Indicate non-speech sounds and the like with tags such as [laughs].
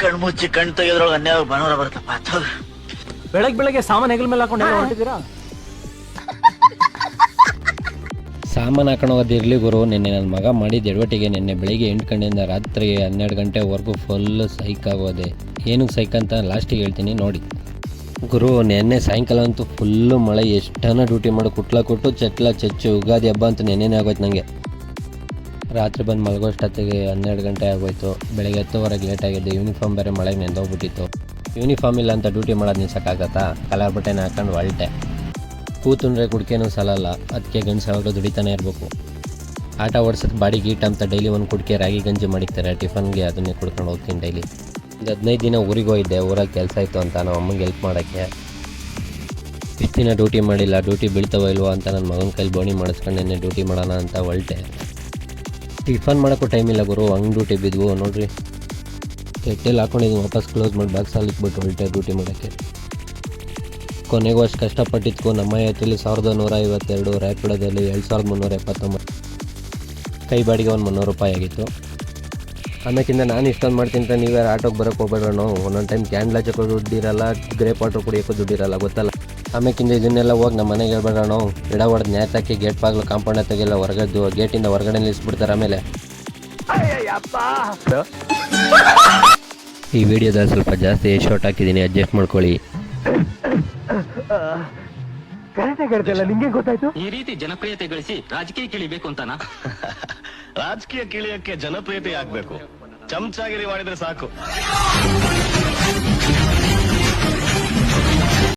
ಕಣ್ಮುಚ್ಚಿ ಕಣ್ ತೆಗೆದ್ರೊಳಗೆ ಅನ್ಯಾಯ ಬನವರ ಬರ್ತಪ್ಪ. ಬೆಳಗ್ಗೆ ಬೆಳಗ್ಗೆ ಸಾಮಾನ್ ಹೆಗಲ ಮೇಲೆ ಹಾಕೊಂಡು ಹೊರಟಿದ್ದೀರಾ? ಸಾಮಾನು ಹಾಕೊಂಡು ಇರಲಿ ಗುರು ನಿನ್ನೆ ನನ್ನ ಮಗ ಮಾಡಿದ ಎಡವಟ್ಟಿಗೆ ನಿನ್ನೆ ಬೆಳಿಗ್ಗೆ ಎಂಟು ಗಂಟೆಯಿಂದ ರಾತ್ರಿ ಹನ್ನೆರಡು ಗಂಟೆವರೆಗೂ ಫುಲ್ ಸೈಕ್ ಆಗೋದೆ. ಏನಕ್ಕೆ ಸೈಕ್ ಅಂತ ಲಾಸ್ಟಿಗೆ ಹೇಳ್ತೀನಿ ನೋಡಿ. ಗುರು ನೆನ್ನೆ ಸಾಯಂಕಾಲ ಅಂತೂ ಫುಲ್ಲು ಮಳೆ ಎಷ್ಟನ ಡ್ಯೂಟಿ ಮಾಡಿ ಕುಟ್ಲ ಕೊಟ್ಟು ಚಟ್ಲ ಚಚ್ಚು ಯುಗಾದಿ ಹಬ್ಬ ಅಂತ ನೆನ್ನೆನೇ ಆಗೋಯ್ತು ನನಗೆ ರಾತ್ರಿ ಬಂದು ಮಲಗೋಷ್ಟೊತ್ತಿಗೆ ಹನ್ನೆರಡು ಗಂಟೆ ಆಗೋಯ್ತು. ಬೆಳಗ್ಗೆ ಹತ್ತುವರೆಗೆ ಲೇಟ್ ಆಗಿದ್ದು ಯೂನಿಫಾರ್ಮ್ ಬೇರೆ ಮಳೆ ನೆಂದೋಗ್ಬಿಟ್ಟಿತ್ತು ಯೂನಿಫಾರ್ಮ್ ಇಲ್ಲ ಅಂತ ಡ್ಯೂಟಿ ಮಾಡೋದು ನಿಲ್ಸೋಕ್ಕಾಗತ್ತಾ? ಕಲರ್ ಬಟ್ಟೆನ ಹಾಕೊಂಡು ಹೊರಟೆ ಕೂತುಂಡ್ರೆ ಕುಡ್ಕೇನೂ ಸಲಲ್ಲ. ಅದಕ್ಕೆ ಗಂಡಸಾಗಲು ದುಡಿತಾನೆ ಇರಬೇಕು. ಆಟ ಓಡಿಸೋದು ಬಾಡಿ ಗೀಟ್ ಅಂತ ಡೈಲಿ ಒಂದು ಕುಡಿಕೆ ರಾಗಿ ಗಂಜಿ ಮಾಡಿರ್ತಾರೆ ಟಿಫನ್ಗೆ ಅದನ್ನೇ ಕುಡ್ಕೊಂಡು ಹೋಗ್ತೀನಿ ಡೈಲಿ ಒಂದು ಹದಿನೈದು ದಿನ ಊರಿಗೆ ಹೋಗಿದ್ದೆ. ಊರಾಗ ಕೆಲಸ ಇತ್ತು ಅಂತ ನಮ್ಮ ಅಮ್ಮಂಗೆ ಹೆಲ್ಪ್ ಮಾಡೋಕ್ಕೆ. ಇಷ್ಟು ದಿನ ಡ್ಯೂಟಿ ಮಾಡಿಲ್ಲ. ಡ್ಯೂಟಿ ಬೀಳ್ತಾವೋ ಇಲ್ವೋ ಅಂತ ನನ್ನ ಮಗನ ಕೈಲಿ ಬೋಣಿ ಮಾಡಿಸ್ಕೊಂಡು ಡ್ಯೂಟಿ ಮಾಡೋಣ ಅಂತ ಹೊಲ್ಟೆ ಟಿಫನ್ ಮಾಡೋಕ್ಕೂ ಟೈಮ್ ಇಲ್ಲ ಗುರು ಹಂಗೆ ಡ್ಯೂಟಿ ಬಿದ್ವು, ನೋಡ್ರಿ. ಕೆಟ್ಟೆಲ್ಲ ಹಾಕೊಂಡಿದ್ದೀನಿ ವಾಪಸ್ ಕ್ಲೋಸ್ ಮಾಡಿ ಬಾಕ್ಸಲ್ಲಿ ಇಟ್ಬಿಟ್ಟು ಹೊಲ್ಟೆ ಡ್ಯೂಟಿ ಮಾಡೋಕ್ಕೆ. ಕೊನೆಗೂ ಅಷ್ಟು ಕಷ್ಟಪಟ್ಟಿದ್ಕು, ನಮ್ಮ ಯಾತ್ರೆಯಲ್ಲಿ ಸಾವಿರದ ನೂರ ಐವತ್ತೆರಡು ರ್ಯಾಪಿಡೋದಲ್ಲಿ ಎರಡು ಸಾವಿರದ ಮುನ್ನೂರ ಎಪ್ಪತ್ತೊಂಬತ್ತು. ಕೈ ಬಾಡಿಗೆ ಒಂದು ಮುನ್ನೂರು ರೂಪಾಯಿ ಆಗಿತ್ತು. ಆಮೇಕಿಂದ ನಾನು ಇಷ್ಟೊಂದು ಮಾಡ್ತೀನಿ ಅಂತ ನೀವೇ ಆಟೋಗೆ ಬರೋಕ್ಕೆ ಹೋಗ್ಬೇಡ್ರಣ ಒಂದೊಂದು ಟೈಮ್ ಕ್ಯಾನ್ಲ್ ಹಚ್ಚೋಕ್ಕೂ ದುಡ್ಡಿರಲ್ಲ ಗ್ರೇಪ್ ವಾಟರ್ ಕುಡಿಯೋಕ್ಕೂ ದುಡ್ಡಿರಲ್ಲ ಗೊತ್ತಲ್ಲ. ಆಮೇಕಿಂದ ಇದನ್ನೆಲ್ಲ ಹೋಗಿ ನಮ್ಮ ಮನೆಗೆ ಹೇಳ್ಬೇಡ್ರಣ ಗಿಡ ಹೊಡೆದು ನೇತಾಕಿ ಗೇಟ್ ಬಾಗಿಲು ಕಾಂಪೌಂಡ್ ತೆಗೆಲ್ಲ ಹೊರಗದ್ದು ಗೇಟಿಂದ ಹೊರಗಡೆ ನಿಲ್ಲಿಸ್ಬಿಡ್ತಾರೆ ಆಮೇಲೆ. ಈ ವಿಡಿಯೋದಲ್ಲಿ ಸ್ವಲ್ಪ ಜಾಸ್ತಿ ಶಾರ್ಟ್ ಹಾಕಿದ್ದೀನಿ ಅಡ್ಜಸ್ಟ್ ಮಾಡ್ಕೊಳ್ಳಿ. ಈ ರೀತಿ ಜನಪ್ರಿಯತೆ ಗಳಿಸಿ ರಾಜಕೀಯ ಕಿಳಿಬೇಕು ಅಂತಾನಾ? [laughs] ರಾಜಕೀಯ ಕಿಳಿಯಕ್ಕೆ ಜನಪ್ರಿಯತೆ ಆಗ್ಬೇಕು ಚಮಚಾಗಿರಿ ಮಾಡಿದ್ರೆ ಸಾಕು.